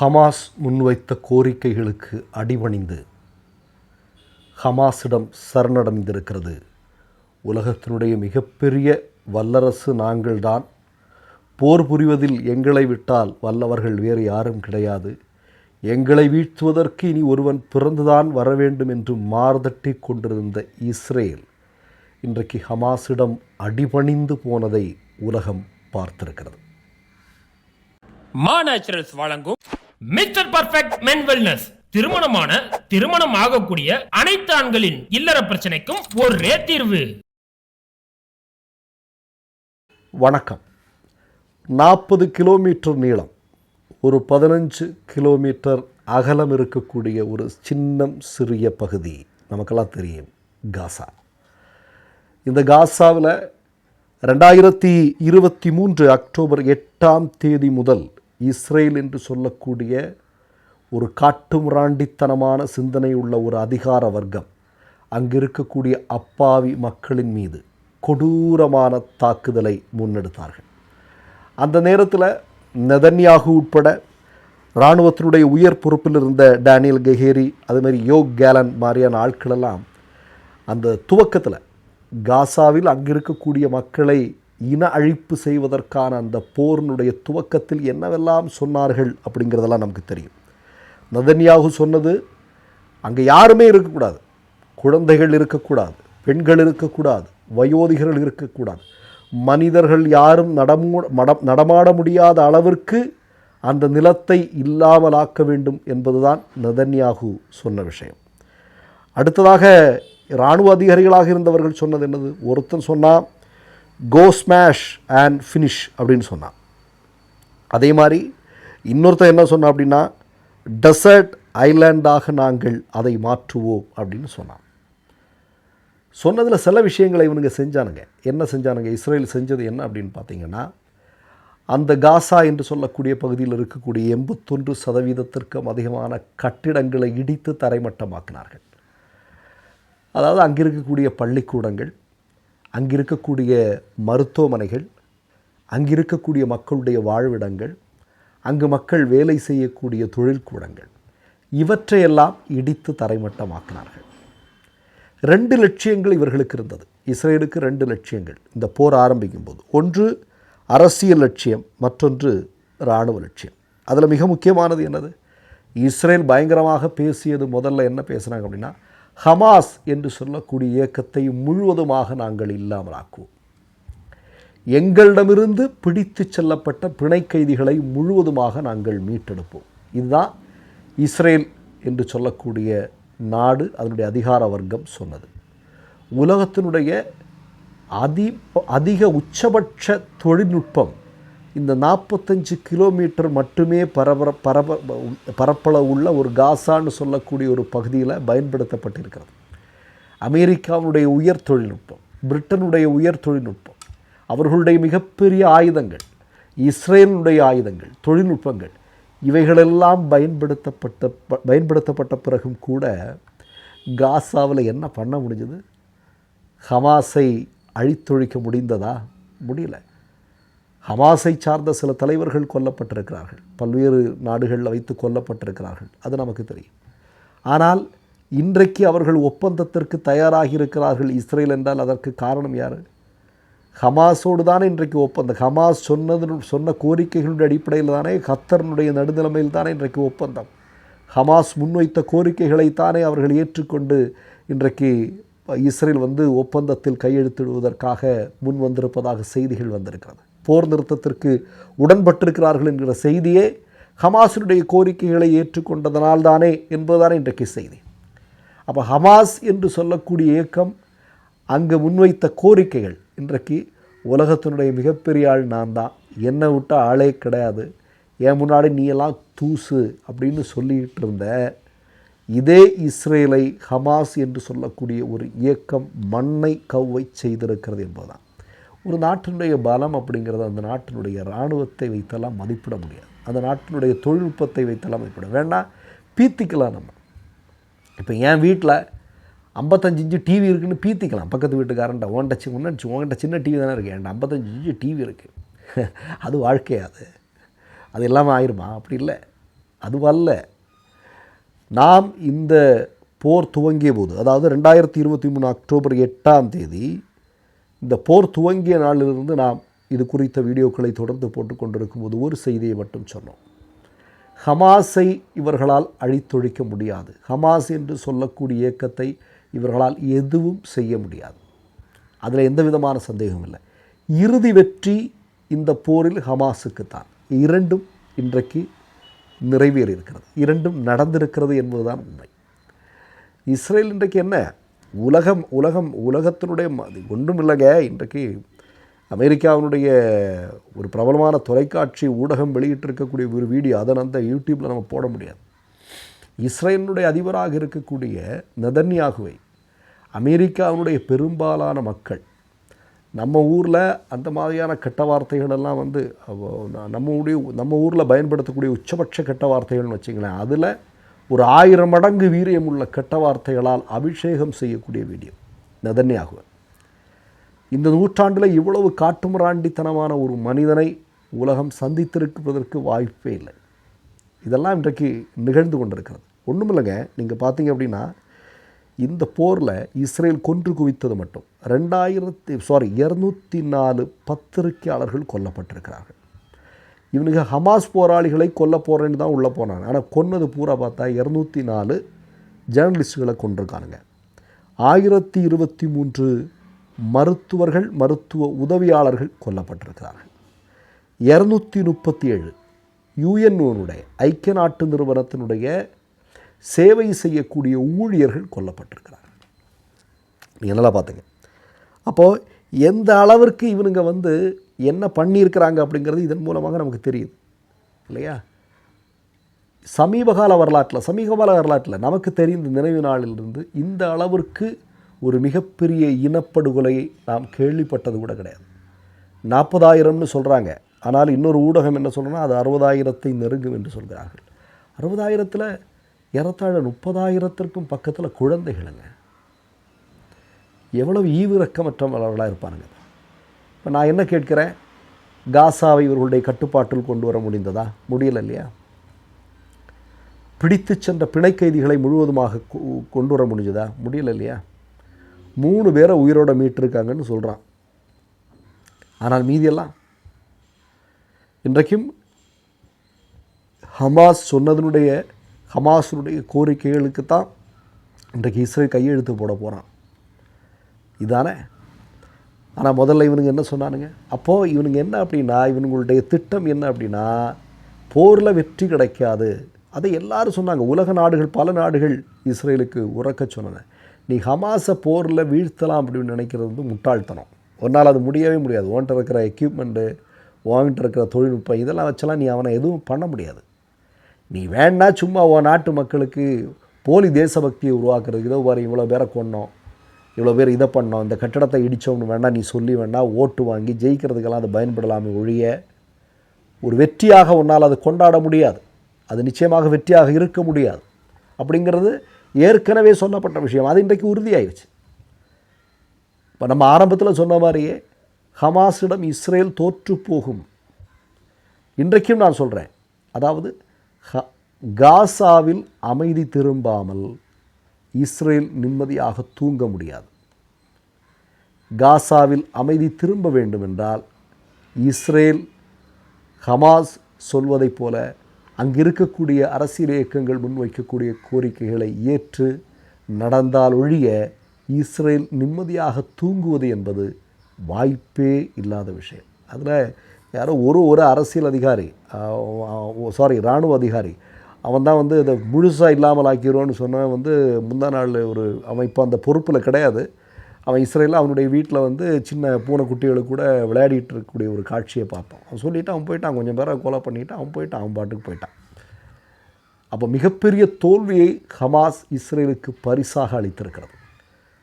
Hamas முன்வைத்த கோரிக்கைகளுக்கு அடிபணிந்து ஹமாஸிடம் சரணடைந்திருக்கிறது. உலகத்தினுடைய மிகப்பெரிய வல்லரசு நாங்கள்தான். போர் புரிவதில் எங்களை விட்டால் வல்லவர்கள் வேறு யாரும் கிடையாது. எங்களை வீழ்த்துவதற்கு இனி ஒருவன் பிறந்துதான் வர வேண்டும் என்று மார்தட்டி கொண்டிருந்த இஸ்ரேல் இன்றைக்கு ஹமாஸிடம் அடிபணிந்து போனதை உலகம் பார்த்திருக்கிறது. மா நேச்சுரல்ஸ் வழங்கும் மிஸ்டர் பர்ஃபெக்ட் மென் வெல்னஸ் திருமணமான திருமணம் ஆகக்கூடிய அனைத்து ஆண்களின் இல்லற பிரச்சனைக்கும் ஒரே தீர்வு. வணக்கம். நாற்பது கிலோமீட்டர் நீளம் ஒரு பதினஞ்சு கிலோமீட்டர் அகலம் இருக்கக்கூடிய ஒரு சின்னம் சிறிய பகுதி நமக்கெல்லாம் தெரியும் காசா. இந்த காசாவில் ரெண்டாயிரத்தி இருபத்தி மூன்று அக்டோபர் எட்டாம் தேதி முதல் இஸ்ரேல் என்று சொல்லக்கூடிய ஒரு காட்டுமிராண்டித்தனமான சிந்தனை உள்ள ஒரு அதிகார வர்க்கம். அங்கு இருக்கக்கூடிய அப்பாவி மக்களின் மீது கொடூரமான தாக்குதலை முன்னெடுத்தார்கள். அந்த நேரத்தில் நெதன்யாகு உட்பட இராணுவத்தினுடைய உயர் பொறுப்பில் இருந்த டேனியல் கெஹேரி அதுமாரி யோக் கேலன் மாதிரியான ஆட்களெல்லாம் அந்த துவக்கத்தில் காசாவில் அங்கிருக்கக்கூடிய மக்களை இன அழிப்பு செய்வதற்கான அந்த போரினுடைய துவக்கத்தில் என்னவெல்லாம் சொன்னார்கள் அப்படிங்கிறதெல்லாம் நமக்கு தெரியும். நதன்யாகு சொன்னது அங்கே யாருமே இருக்கக்கூடாது. குழந்தைகள் இருக்கக்கூடாது பெண்கள் இருக்கக்கூடாது வயோதிகர்கள் இருக்கக்கூடாது. மனிதர்கள் யாரும் நடமூ நடமாட முடியாத அளவிற்கு அந்த நிலத்தை இல்லாமலாக்க வேண்டும் என்பதுதான் நதன்யாகு சொன்ன விஷயம். அடுத்ததாக இராணுவ அதிகாரிகளாக இருந்தவர்கள் சொன்னது என்னது? ஒருத்தன் சொன்னால் கோ ஸ்மாஷ் அண்ட் ஃபினிஷ் அப்படின்னு சொன்னான். அதே மாதிரி இன்னொருத்தன் என்ன சொன்னான் அப்படின்னா டெசர்ட் ஐலாண்டாக நாங்கள் அதை மாற்றுவோம் அப்படின்னு சொன்னான். சொன்னதில் சில விஷயங்களை இவனுங்க செஞ்சானுங்க. என்ன செஞ்சானுங்க? இஸ்ரேல் செஞ்சது என்ன அப்படின்னு பார்த்தீங்கன்னா அந்த காசா என்று சொல்லக்கூடிய பகுதியில் இருக்கக்கூடிய எண்பத்தொன்று சதவீதத்திற்கும் அதிகமான கட்டிடங்களை இடித்து தரைமட்டமாக்கினார்கள். அதாவது அங்கே இருக்கக்கூடிய பள்ளிக்கூடங்கள் அங்கே இருக்கக்கூடிய மருத்துவமனைகள் அங்கே இருக்கக்கூடிய மக்களுடைய வாழ்விடங்கள் அங்கு மக்கள் வேலை செய்யக்கூடிய தொழில்கூடங்கள் இவற்றையெல்லாம் இடித்து தரைமட்டமாக்கினார்கள். ரெண்டு லட்சியங்கள் இவர்களுக்கு இருந்தது. இஸ்ரேலுக்கு ரெண்டு லட்சியங்கள் இந்த போர் ஆரம்பிக்கும் போது ஒன்று அரசியல் லட்சியம் மற்றொன்று இராணுவ லட்சியம். அதில் மிக முக்கியமானது என்னது? இஸ்ரேல் பயங்கரமாக பேசியது முதல்ல என்ன பேசுனாங்க அப்படின்னா ஹமாஸ் என்று சொல்லக்கூடிய இயக்கத்தை முழுவதுமாக நாங்கள் இல்லாமலாக்குவோம். எங்களிடமிருந்து பிடித்து செல்லப்பட்ட பிணை கைதிகளை முழுவதுமாக நாங்கள் மீட்டெடுப்போம். இதுதான் இஸ்ரேல் என்று சொல்லக்கூடிய நாடு அதனுடைய அதிகார வர்க்கம் சொன்னது. உலகத்தினுடைய அதி அதிக உச்சபட்ச தொழில்நுட்பம் இந்த நாற்பத்தஞ்சு கிலோமீட்டர் மட்டுமே பரபர பரப பரப்பளவு உள்ள ஒரு காசான்னு சொல்லக்கூடிய ஒரு பகுதியில் பயன்படுத்தப்பட்டிருக்கிறது. அமெரிக்காவுடைய உயர் தொழில்நுட்பம் பிரிட்டனுடைய உயர் தொழில்நுட்பம் அவர்களுடைய மிகப்பெரிய ஆயுதங்கள் இஸ்ரேலுடைய ஆயுதங்கள் தொழில்நுட்பங்கள் இவைகளெல்லாம் பயன்படுத்தப்பட்ட ப- பயன்படுத்தப்பட்ட பிறகும் கூட காசாவில் என்ன பண்ண முடிஞ்சது? ஹமாஸை அழித்தொழிக்க முடிந்ததா? முடியல. ஹமாஸை சார்ந்த சில தலைவர்கள் கொல்லப்பட்டிருக்கிறார்கள். பல்வேறு நாடுகளில் வைத்து கொல்லப்பட்டிருக்கிறார்கள். அது நமக்கு தெரியும். ஆனால் இன்றைக்கு அவர்கள் ஒப்பந்தத்திற்கு தயாராகி இருக்கிறார்கள் இஸ்ரேல் என்றால் அதற்கு காரணம் யார்? ஹமாஸோடு தானே இன்றைக்கு ஒப்பந்தம் ஹமாஸ் சொன்னது சொன்ன கோரிக்கைகளுடைய அடிப்படையில் தானே கத்தர்னுடைய நடுநிலைமையில் தானே இன்றைக்கு ஒப்பந்தம். ஹமாஸ் முன்வைத்த கோரிக்கைகளை தானே அவர்கள் ஏற்றுக்கொண்டு இன்றைக்கு இஸ்ரேல் வந்து ஒப்பந்தத்தில் கையெழுத்திடுவதற்காக முன் வந்திருப்பதாக செய்திகள் வந்திருக்கிறது. போர் நிறுத்தத்திற்கு உடன்பட்டிருக்கிறார்கள் என்கிற செய்தியே ஹமாஸினுடைய கோரிக்கைகளை ஏற்றுக்கொண்டதனால் தானே என்பதுதானே இன்றைக்கு செய்தி. அப்போ ஹமாஸ் என்று சொல்லக்கூடிய இயக்கம் அங்கு முன்வைத்த கோரிக்கைகள் இன்றைக்கு உலகத்தினுடைய மிகப்பெரிய ஆள் நான் தான் என்னை விட்ட ஆளே கிடையாது. என் முன்னாடி நீ எல்லாம் தூசு அப்படின்னு சொல்லிக்கிட்டு இருந்த இதே இஸ்ரேலை ஹமாஸ் என்று சொல்லக்கூடிய ஒரு இயக்கம் மண்ணை கவ்வை செய்திருக்கிறது என்பதுதான். ஒரு நாட்டினுடைய பலம் அப்படிங்கிறது அந்த நாட்டினுடைய இராணுவத்தை வைத்தெல்லாம் மதிப்பிட முடியாது. அந்த நாட்டினுடைய தொழில்நுட்பத்தை வைத்தெல்லாம் மதிப்பிட வேண்டாம் பீத்திக்கலாம் நம்ம. இப்போ என் வீட்டில் ஐம்பத்தஞ்சு இன்ச்சு டிவி இருக்குன்னு பீத்திக்கலாம். பக்கத்து வீட்டுக்காரன்ட்ட உன்கிட்ட சின்ன உன்னிச்சு சின்ன டிவி தானே இருக்குது என்கிட்ட ஐம்பத்தஞ்சு இன்ச்சு டிவி இருக்குது அது வாழ்க்கையாது அது. அது ஆயிருமா? அப்படி இல்லை. அதுவல்ல நாம் இந்த போர் துவங்கிய போது அதாவது ரெண்டாயிரத்தி இருபத்தி மூணு அக்டோபர் எட்டாம் தேதி இந்த போர் துவங்கிய நாளிலிருந்து நாம் இது குறித்த வீடியோக்களை தொடர்ந்து போட்டுக்கொண்டிருக்கும் போது ஒரு செய்தியை மட்டும் சொன்னோம். ஹமாஸை இவர்களால் அழித்தொழிக்க முடியாது. ஹமாஸ் என்று சொல்லக்கூடிய இயக்கத்தை இவர்களால் எதுவும் செய்ய முடியாது. அதில் எந்த விதமான சந்தேகமும் இல்லை. இறுதி வெற்றி இந்த போரில் ஹமாஸுக்குத்தான். இரண்டும் இன்றைக்கு நிறைவேறி இருக்கிறது இரண்டும் நடந்திருக்கிறது என்பதுதான் உண்மை. இஸ்ரேல் இன்றைக்கு என்ன? உலகம் உலகம் உலகத்தினுடைய ம- ஒன்றும் இல்லைங்க. இன்றைக்கு அமெரிக்காவினுடைய ஒரு பிரபலமான தொலைக்காட்சி ஊடகம் வெளியிட்டிருக்கக்கூடிய ஒரு வீடியோ அதை அந்த யூடியூப்பில் நம்ம போட முடியாது. இஸ்ரேலினுடைய அதிபராக இருக்கக்கூடிய நதன்யாகுவை அமெரிக்காவினுடைய பெரும்பாலான மக்கள் நம்ம ஊரில் அந்த மாதிரியான கெட்ட வார்த்தைகள் எல்லாம் வந்து நம்மளுடைய ந- நம்ம நம்ம ஊரில் பயன்படுத்தக்கூடிய உச்சபட்ச கெட்ட வார்த்தைகள்னு வச்சுங்களேன் அதில் ஒரு ஆயிரம் மடங்கு வீரியம் உள்ள கெட்ட வார்த்தைகளால் அபிஷேகம் செய்யக்கூடிய வீடியோ. நதன்யாகுவன். இந்த நூற்றாண்டில் இவ்வளவு காட்டுமிராண்டித்தனமான ஒரு மனிதனை உலகம் சந்தித்திருப்பதற்கு வாய்ப்பே இல்லை. இதெல்லாம் இன்றைக்கு நிகழ்ந்து கொண்டிருக்கிறது. ஒன்றும் இல்லைங்க நீங்கள் பார்த்தீங்க அப்படின்னா இந்த போரில் இஸ்ரேல் கொன்று குவித்தது மட்டும். ரெண்டாயிரத்தி சாரி இரநூத்தி நாலு பத்திரிகையாளர்கள் கொல்லப்பட்டிருக்கிறார்கள். இவனுங்க ஹமாஸ் போராளிகளை கொல்ல போகிறேன்னு தான் உள்ளே போனான் ஆனால் கொன்னது பூரா பார்த்தா இரநூத்தி நாலு ஜேர்னலிஸ்டுகளை கொண்டிருக்கானுங்க ஆயிரத்தி இருபத்தி மூன்று மருத்துவர்கள் மருத்துவ உதவியாளர்கள் கொல்லப்பட்டிருக்கிறார்கள். இரநூத்தி முப்பத்தி ஏழு யுஎன்ஓனுடைய ஐக்கிய நாட்டு நிறுவனத்தினுடைய சேவை செய்யக்கூடிய ஊழியர்கள் கொல்லப்பட்டிருக்கிறார்கள். நீங்கள் நல்லா பார்த்துங்க. அப்போது எந்த அளவிற்கு இவனுங்க வந்து என்ன பண்ணியிருக்கிறாங்க அப்படிங்கிறது இதன் மூலமாக நமக்கு தெரியுது இல்லையா? சமீபகால வரலாற்றில் சமீபகால வரலாற்றில் நமக்கு தெரிந்த நினைவு நாளிலிருந்து இந்த அளவிற்கு ஒரு மிகப்பெரிய இனப்படுகொலையை நாம் கேள்விப்பட்டது கூட கிடையாது. நாற்பதாயிரம்னு சொல்கிறாங்க ஆனால் இன்னொரு ஊடகம் என்ன சொல்கிறோன்னா அது அறுபதாயிரத்தை நெருங்கும் என்று சொல்கிறார்கள். அறுபதாயிரத்தில் ஏறத்தாழ முப்பதாயிரத்திற்கும் பக்கத்தில் குழந்தைகளுங்க எவ்வளவு ஈவிரக்கமற்றவர்களாக இருப்பானுங்க. இப்போ நான் என்ன கேட்கிறேன்? காசாவை இவர்களுடைய கட்டுப்பாட்டில் கொண்டு வர முடிந்ததா? முடியல இல்லையா? பிடித்து சென்ற பிணை கைதிகளை முழுவதுமாக கொண்டு வர முடிஞ்சதா? முடியல இல்லையா? மூணு பேரை உயிரோட மீட்டிருக்காங்கன்னு சொல்கிறான் ஆனால் மீதியெல்லாம்? இன்றைக்கும் ஹமாஸ் சொன்னதனுடைய ஹமாஸுடைய கோரிக்கைகளுக்கு தான் இன்றைக்கு இஸ்ரேல் கையெழுத்து போட போகிறான் இதானே? ஆனால் முதல்ல இவனுங்க என்ன சொன்னானுங்க? அப்போது இவனுங்க என்ன அப்படின்னா இவனுங்களுடைய திட்டம் என்ன அப்படின்னா போரில் வெற்றி கிடைக்காது. அதை எல்லாரும் சொன்னாங்க. உலக நாடுகள் பல நாடுகள் இஸ்ரேலுக்கு உறக்க சொன்னன. நீ ஹமாஸை போரில் வீழ்த்தலாம் அப்படின்னு நினைக்கிறது வந்து முட்டாள்தனம். ஒரு நாள் அது முடியவே முடியாது. உன்கிட்ட இருக்கிற எக்யூப்மெண்ட்டு உன்கிட்ட இருக்கிற தொழில்நுட்பம் இதெல்லாம் வச்செல்லாம் நீ அவனை எதுவும் பண்ண முடியாது. நீ வேணா சும்மா உன் நாட்டு மக்களுக்கு போலி தேசபக்தியை உருவாக்குறதுக்கு இதோ பாரு இவ்வளோ பேரை கொண்டோம் இவ்வளோ பேர் இதை பண்ணோம் இந்த கட்டடத்தை இடித்தோம்னு வேண்டாம் நீ சொல்லி வேண்டாம் ஓட்டு வாங்கி ஜெயிக்கிறதுக்கெல்லாம் அது பயன்படலாமே ஒழிய ஒரு வெற்றியாக உன்னால் அது கொண்டாட முடியாது. அது நிச்சயமாக வெற்றியாக இருக்க முடியாது. அப்படிங்கிறது ஏற்கனவே சொல்லப்பட்ட விஷயம். அது இன்றைக்கு உறுதியாயிடுச்சு. இப்போ நம்ம ஆரம்பத்தில் சொன்ன மாதிரியே ஹமாஸிடம் இஸ்ரேல் தோற்று போகும். இன்றைக்கும் நான் சொல்கிறேன் அதாவது ஹ- காசாவில் அமைதி திரும்பாமல் இஸ்ரேல் நிம்மதியாக தூங்க முடியாது. காசாவில் அமைதி திரும்ப வேண்டும் என்றால் இஸ்ரேல் ஹமாஸ் சொல்வதைப் போல அங்கிருக்கக்கூடிய அரசியல் இயக்கங்கள் முன்வைக்கக்கூடிய கோரிக்கைகளை ஏற்று நடந்தால் ஒழிய இஸ்ரேல் நிம்மதியாக தூங்குவது என்பது வாய்ப்பே இல்லாத விஷயம். அதில் யாரோ ஒரு ஒரு அரசியல் அதிகாரி சாரி இராணுவ அதிகாரி அவன் தான் வந்து இதை முழுசாக இல்லாமல் ஆக்கிடுவோன்னு சொன்னால் வந்து முந்தா நாள் ஒரு அவன் இப்போ அந்த பொறுப்பில் கிடையாது. அவன் இஸ்ரேலில் அவனுடைய வீட்டில் வந்து சின்ன பூனைக்குட்டிகளை கூட விளையாடிட்டு இருக்கக்கூடிய ஒரு காட்சியை பார்ப்பான் அவன் சொல்லிவிட்டு அவன் போயிட்டான். கொஞ்சம் பேரை கொலை பண்ணிவிட்டு அவன் போயிட்டான். அவன் பாட்டுக்கு போயிட்டான். அப்போ மிகப்பெரிய தோல்வியை ஹமாஸ் இஸ்ரேலுக்கு பரிசாக அளித்திருக்கிறது.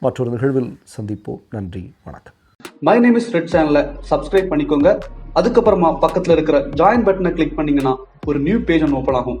மற்றொரு நிகழ்வில் சந்திப்போம். நன்றி. வணக்கம். மை நேம் இஸ் ரெட் சேனலை சப்ஸ்கிரைப் பண்ணிக்கோங்க. அதுக்கப்புறமா பக்கத்தில் இருக்கிற ஜாயின் பட்டனை கிளிக் பண்ணிங்கன்னா ஒரு நியூ பேஜ் ஒன்று ஓப்பன் ஆகும்.